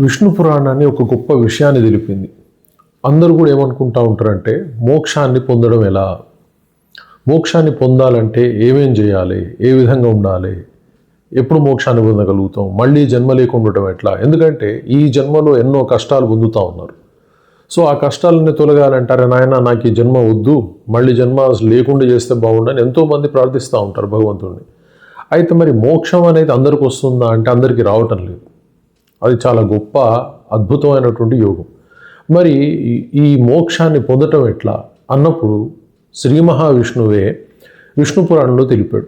విష్ణు పురాణాన్ని ఒక గొప్ప విషయాన్ని తెలిపింది. అందరూ కూడా ఏమనుకుంటా ఉంటారంటే మోక్షాన్ని పొందడం ఎలా? మోక్షాన్ని పొందాలంటే ఏమేం చేయాలి? ఏ విధంగా ఉండాలి? ఎప్పుడు మోక్షాన్ని పొందగలుగుతాం? మళ్ళీ జన్మ లేకుండా ఉండటం ఎట్లా? ఎందుకంటే ఈ జన్మలో ఎన్నో కష్టాలు పొందుతూ ఉన్నారు. సో ఆ కష్టాలన్నీ తొలగాలంటారే? నాయన నాకు ఈ జన్మ వద్దు. మళ్ళీ జన్మ అసలు లేకుండా చేస్తే బాగుండని ఎంతోమంది ప్రార్థిస్తూ ఉంటారు భగవంతుడిని అయితే మరి మోక్షం అనేది అందరికి వస్తుందా? అంటే అందరికీ రావటం లేదు. అది చాలా గొప్ప అద్భుతమైనటువంటి యోగం. మరి ఈ- మోక్షాన్ని పొందటం ఎట్లా? అన్నప్పుడు శ్రీ మహావిష్ణువే విష్ణు పురాణంలో తెలిపాడు.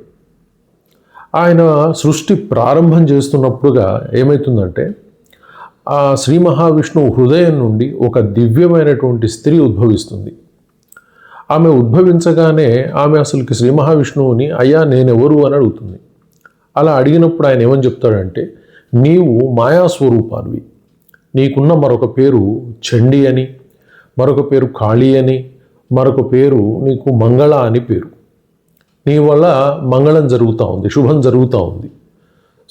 ఆయన సృష్టి ప్రారంభం చేస్తున్నప్పుడుగా ఏమవుతుందంటే ఆ శ్రీ మహావిష్ణువు హృదయం నుండి ఒక దివ్యమైనటువంటి స్త్రీ ఉద్భవిస్తుంది. ఆమె ఉద్భవించగానే ఆమె అసలుకి శ్రీ మహావిష్ణువుని అయ్యా నేనెవరు? అని అడుగుతుంది. అలా అడిగినప్పుడు ఆయన ఏమని చెప్తాడంటే నీవు మాయాస్వరూపానివి. నీకున్న మరొక పేరు చండి అని మరొక పేరు కాళీ అని మరొక పేరు నీకు మంగళ అని పేరు. నీ వల్ల మంగళం జరుగుతూ ఉంది శుభం జరుగుతూ ఉంది.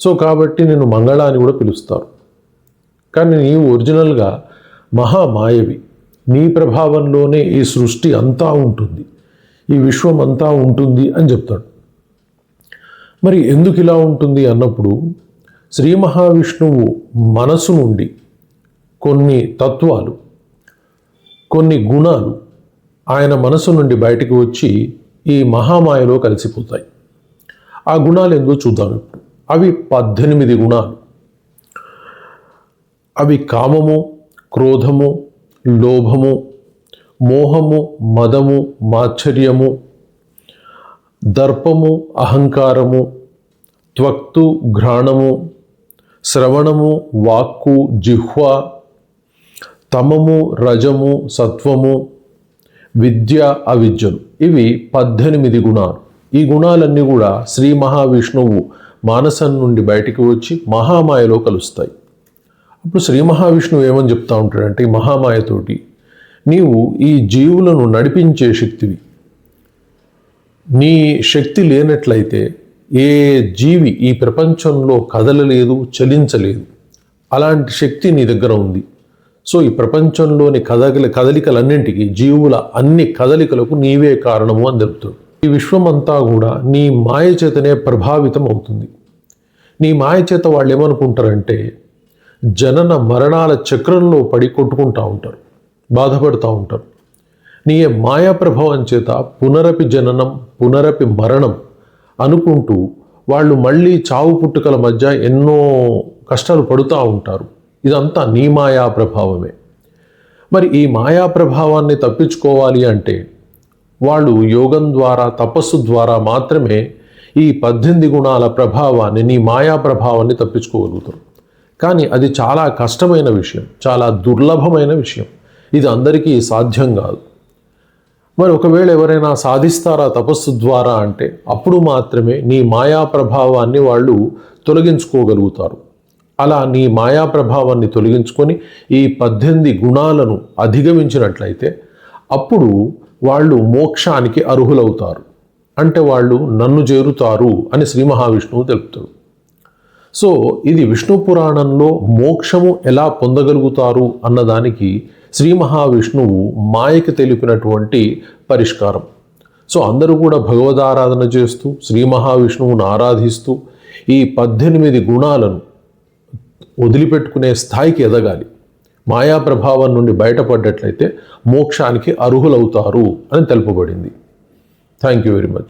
సో కాబట్టి నేను మంగళ అని కూడా పిలుస్తారు. కానీ నీవు ఒరిజినల్గా మహామాయవి. నీ ప్రభావంలోనే ఈ సృష్టి అంతా ఉంటుంది ఈ విశ్వం అంతా ఉంటుంది అని చెప్తాడు. మరి ఎందుకు ఇలా ఉంటుంది అన్నప్పుడు శ్రీ మహావిష్ణువు మనసు నుండి కొన్ని తత్వాలు కొన్ని గుణాలు ఆయన మనసు నుండి బయటికి వచ్చి ఈ మహామాయలో కలిసిపోతాయి. ఆ గుణాలు ఎందుకు చూద్దాం ఇప్పుడు. అవి పద్దెనిమిది గుణాలు. అవి కామము క్రోధము లోభము మోహము మదము మాత్సర్యము దర్పము అహంకారము త్వక్తు ఘ్రాణము శ్రవణము వాక్కు జిహ్వ తమము రజము సత్వము విద్య అవిద్యలు ఇవి పద్దెనిమిది గుణాలు. ఈ గుణాలన్నీ కూడా శ్రీ మహావిష్ణువు మానసం నుండి బయటికి వచ్చి మహామాయలో కలుస్తాయి. అప్పుడు శ్రీ మహావిష్ణువు ఏమని చెప్తా ఉంటాడంటే ఈ మహామాయతోటి నీవు ఈ జీవులను నడిపించే శక్తివి. నీ శక్తి లేనట్లయితే ఏ జీవి ఈ ప్రపంచంలో కదలలేదు చలించలేదు. అలాంటి శక్తి నీ దగ్గర ఉంది. సో ఈ ప్రపంచంలోని కదలిక కదలికలన్నింటికి జీవుల అన్ని కదలికలకు నీవే కారణము అని తెలుపుతాడు ఈ విశ్వమంతా కూడా నీ మాయ చేతనే ప్రభావితం అవుతుంది. నీ మాయ చేత వాళ్ళు ఏమనుకుంటారంటే జనన మరణాల చక్రంలో పడి కొట్టుకుంటూ ఉంటారు బాధపడుతూ ఉంటారు. నీ మాయా ప్రభావం చేత పునరపి జననం పునరపి మరణం అనుకుంటూ వాళ్ళు మళ్ళీ చావు పుట్టుకల మధ్య ఎన్నో కష్టాలు పడుతూ ఉంటారు. ఇదంతా నీ మాయా ప్రభావమే. మరి ఈ మాయా ప్రభావాన్ని తప్పించుకోవాలి అంటే వాళ్ళు యోగం ద్వారా తపస్సు ద్వారా మాత్రమే ఈ పద్దెనిమిది గుణాల ప్రభావాన్ని నీ మాయా ప్రభావాన్ని తప్పించుకోగలుగుతారు. కానీ అది చాలా కష్టమైన విషయం చాలా దుర్లభమైన విషయం. ఇది అందరికీ సాధ్యం కాదు. మరి ఒకవేళ ఎవరైనా సాధిస్తారా తపస్సు ద్వారా అంటే అప్పుడు మాత్రమే నీ మాయా ప్రభావాన్ని వాళ్ళు తొలగించుకోగలుగుతారు. అలా నీ మాయా ప్రభావాన్ని తొలగించుకొని ఈ పద్దెనిమిది గుణాలను అధిగమించినట్లయితే అప్పుడు వాళ్ళు మోక్షానికి అర్హులవుతారు. అంటే వాళ్ళు నన్ను చేరుతారు అని శ్రీ మహావిష్ణువు తెలుపుతాడు. సో ఇది విష్ణు పురాణంలో మోక్షము ఎలా పొందగలుగుతారు అన్నదానికి శ్రీ మహావిష్ణువు మాయకి తెలిపినటువంటి పరిష్కారం. సో అందరూ కూడా భగవదారాధన చేస్తూ శ్రీ మహావిష్ణువును ఆరాధిస్తూ ఈ పద్దెనిమిది గుణాలను వదిలిపెట్టుకునే స్థాయికి ఎదగాలి. మాయా ప్రభావం నుండి బయటపడ్డట్లయితే మోక్షానికి అర్హులవుతారు అని తెలుపబడింది. Thank you very much